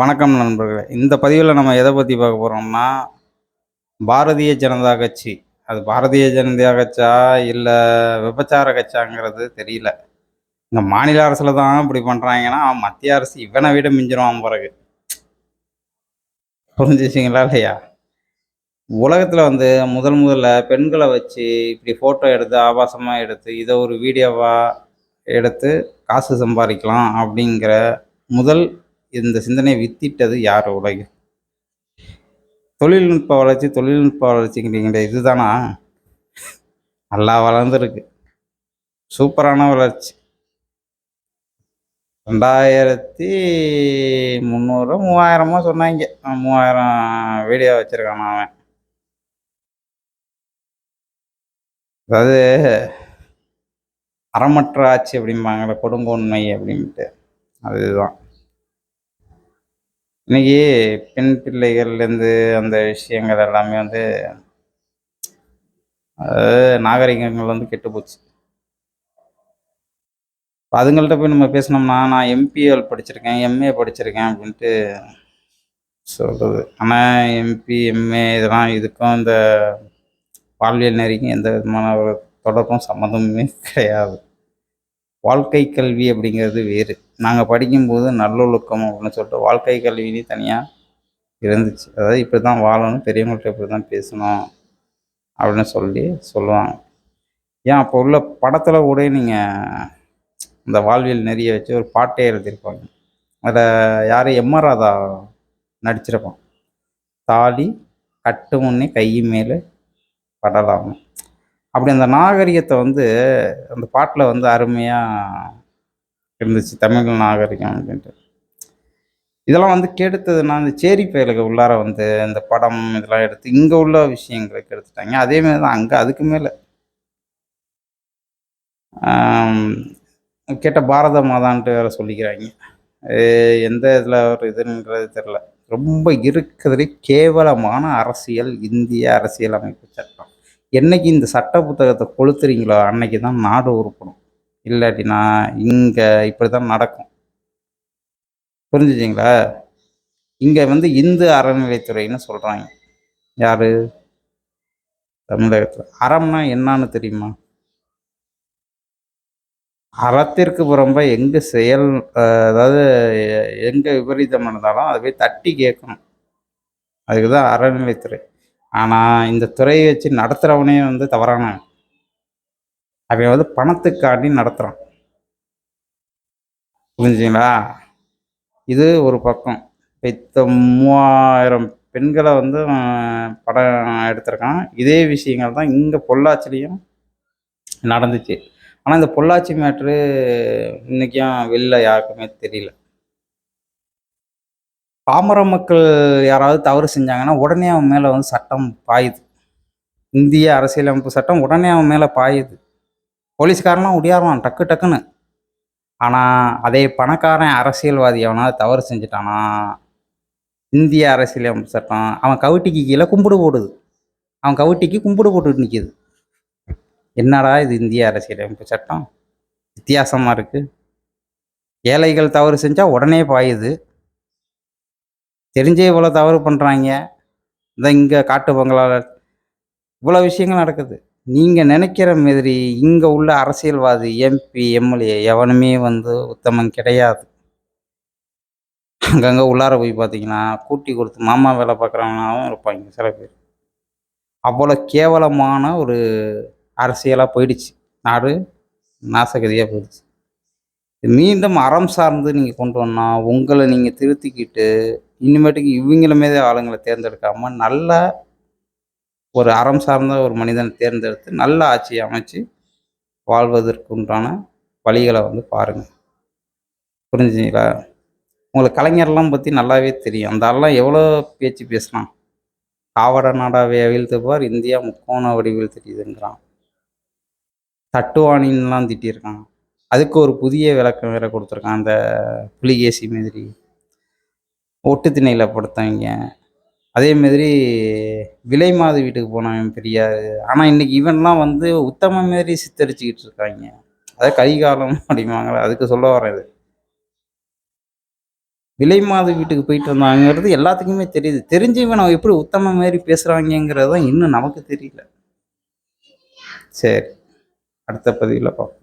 வணக்கம் நண்பர்களே. இந்த பதிவில் நம்ம எதை பற்றி பார்க்க போகிறோம்னா பாரதிய ஜனதா கட்சி. அது பாரதிய ஜனதா கட்சா இல்லை விபச்சார கட்சாங்கிறது தெரியல. இந்த மாநில அரசில் தான் இப்படி பண்ணுறாங்கன்னா மத்திய அரசு இவனை விட மிஞ்சிருவான் பிறகு. புரிஞ்சிச்சிங்களா இல்லையா? உலகத்தில் வந்து முதல் முதல்ல பெண்களை வச்சு இப்படி ஃபோட்டோ எடுத்து ஆபாசமாக எடுத்து இதை ஒரு வீடியோவாக எடுத்து காசு சம்பாதிக்கலாம் அப்படிங்கிற முதல் இந்த சிந்தனையை வித்திட்டது யார் உலகில்? தொழில்நுட்ப வளர்ச்சி தொழில்நுட்ப வளர்ச்சிங்கிற இதுதானா? நல்லா வளர்ந்துருக்கு. சூப்பரான வளர்ச்சி. ரெண்டாயிரத்தி முந்நூறு மூவாயிரமோ சொன்னாங்க. மூவாயிரம் வீடியோ வச்சுருக்கான் அவன். அதாவது அறமற்ற ஆட்சி அப்படிம்பாங்களே கொடுங்கோன்மை அப்படின்ட்டு. அதுதான். இன்னைக்கு பெண் பிள்ளைகள்லேருந்து அந்த விஷயங்கள் எல்லாமே வந்து நாகரிகங்கள் வந்து கெட்டு போச்சு. அதுங்கள்ட்ட போய் நம்ம பேசினோம்னா நான் எம்பிஎல் படிச்சிருக்கேன் எம்ஏ படிச்சிருக்கேன் அப்படின்ட்டு சொல்கிறது ஆனால் எம்பி எம்ஏ இதெல்லாம் இதுக்கும் இந்த பால்வியல் நெறிக்கும் எந்த விதமான ஒரு தொடர்பும் சம்மந்தமுமே கிடையாது. வாழ்க்கை கல்வி அப்படிங்கிறது வேறு. நாங்கள் படிக்கும்போது நல்லொழுக்கம் அப்படின்னு சொல்லிட்டு வாழ்க்கை கல்வின்னு தனியாக இருந்துச்சு. அதாவது இப்படி தான் வாழணும் பெரியவங்கள்ட்ட இப்படி தான் பேசணும் அப்படின்னு சொல்லி சொல்லுவாங்க. ஏன் அப்போ உள்ள படத்தில் கூட நீங்கள் இந்த வாழ்வியல் நிறைய வச்சு ஒரு பாட்டே எழுதியிருப்பாங்க. அதில் யார் எம்ஆர் ராதா நடிச்சிருப்பான். தாலி கட்டு முன்னே கை மேலே படலாம் அப்படி அந்த நாகரிகத்தை வந்து அந்த பாட்டில் வந்து அருமையாக இருந்துச்சு தமிழ் நாகரிகம் அப்படின்ட்டு. இதெல்லாம் வந்து கெடுத்ததுன்னா இந்த சேரி பயலுக்கு உள்ளார வந்து இந்த படம் இதெல்லாம் எடுத்து இங்கே உள்ள விஷயங்களுக்கு எடுத்துட்டாங்க அதே மாதிரி தான் அங்கே அதுக்கு மேலே. கேட்ட பாரத மாதான்ட்டு வேற சொல்லிக்கிறாங்க. எந்த இதில் ஒரு இதுன்றது தெரில ரொம்ப இருக்கிறதுலே கேவலமான அரசியல் இந்திய அரசியல் அமைப்பு சட்டம். என்னைக்கு இந்த சட்ட புத்தகத்தை கொளுத்துறீங்களோ அன்னைக்கு தான் நாடு உருப்படும். இல்லாட்டினா இங்கே இப்படி தான் நடக்கும். புரிஞ்சுச்சிங்களா இங்கே வந்து இந்து அறநிலைத்துறைன்னு சொல்கிறாங்க யார்? தமிழகத்தில். அறம்னா என்னன்னு தெரியுமா? அறத்திற்கு புறம்ப எங்கே செயல் அதாவது எங்கே விபரீதம் நடந்தாலும் அதை போய் தட்டி கேட்கணும். அதுக்கு தான் அறநிலைத்துறை ஆனால் இந்த துறையை வச்சு நடத்துகிறவனே வந்து தவறான அவன் வந்து பணத்துக்காண்டி நடத்துகிறான் புரிஞ்சுங்களா? இது ஒரு பக்கம். இப்போ மூவாயிரம் பெண்களை வந்து படம் எடுத்திருக்கான். இதே விஷயங்கள் தான் இங்கே பொள்ளாச்சிலையும் நடந்துச்சு. ஆனால் இந்த பொள்ளாச்சி மேட்ரு இன்னைக்கும் வெளில யாருக்குமே தெரியல. பாமர மக்கள் யாராவது தவறு செஞ்சாங்கன்னா உடனே அவன் மேலே வந்து சட்டம் பாயுது. இந்திய அரசியலமைப்பு சட்டம் உடனே அவன் மேலே பாயுது. போலீஸ்காரன்லாம் ஒடியாருவான் டக்கு டக்குன்னு. ஆனால் அதே பணக்காரன் அரசியல்வாதி அவனால் தவறு செஞ்சுட்டானா இந்திய அரசியலமைப்பு சட்டம் அவன் கவுட்டிக்கு கீழே கும்பிடு போடுது. அவன் கவுட்டிக்கு கும்பிடு போட்டுட்டு நிற்கிது என்னடா இது இந்திய அரசியலமைப்பு சட்டம்? வித்தியாசமாக இருக்குது ஏழைகள் தவறு செஞ்சால் உடனே பாயுது. தெரிஞ்சே இவ்வளோ தவறு பண்ணுறாங்க இந்த இங்கே காட்டு பங்களாவில் இவ்வளோ விஷயங்கள் நடக்குது. நீங்கள் நினைக்கிற மாதிரி இங்கே உள்ள அரசியல்வாதி எம்பி எம்எல்ஏ எவனுமே வந்து உத்தமம் கிடையாது. அங்கங்கே உள்ளார போய் பார்த்தீங்கன்னா கூட்டி கொடுத்து மாமா வேலை பார்க்குறவனாவும் இருப்பாங்க சில பேர். அவ்வளோ கேவலமான ஒரு அரசியலாக போயிடுச்சு. நாடு நாசகதியாக போயிடுச்சு. மீண்டும் அறம் சார்ந்து நீங்கள் கொண்டு வந்தால் உங்களை நீங்கள் திருத்திக்கிட்டு இனிமேட்டுக்கு இவங்கள மீது ஆளுங்களை தேர்ந்தெடுக்காமல் நல்ல ஒரு அறம் சார்ந்த ஒரு மனிதனை தேர்ந்தெடுத்து நல்ல ஆட்சியை அமைச்சு வாழ்வதற்குண்டான வழிகளை வந்து பாருங்கள் புரிஞ்சுங்களா? உங்களுக்கு கலைஞர்லாம் பற்றி நல்லாவே தெரியும். அந்த ஆள்லாம் எவ்வளோ பேச்சு பேசலாம் காவட நாடாவை வீழ்த்துப்பார் இந்தியா முக்கோண வடிவில் தெரியுதுங்கிறான். தட்டுவானின்லாம் திட்டியிருக்கான். அதுக்கு ஒரு புதிய விளக்கம் வேற கொடுத்துருக்கான். அந்த புலிகேசி மாதிரி. ஒட்டு திணையில் படுத்தவங்க அதே மாதிரி விலை மாது வீட்டுக்கு போனவன் பெரியார். ஆனால் இன்னைக்கு இவன்லாம் வந்து உத்தம மாரி சித்தரிச்சுக்கிட்டு இருக்காங்க. அதாவது கரிகாலம் அப்படிம்பாங்களே அதுக்கு சொல்ல வரேன் இது. விலை மாது வீட்டுக்கு போயிட்டு வந்தாங்கிறது எல்லாத்துக்குமே தெரியுது. தெரிஞ்சவங்க நம்ம எப்படி உத்தம மாதிரி பேசுகிறாங்கிறது தான் இன்னும் நமக்கு தெரியல. சரி அடுத்த பதிவில் பார்ப்போம்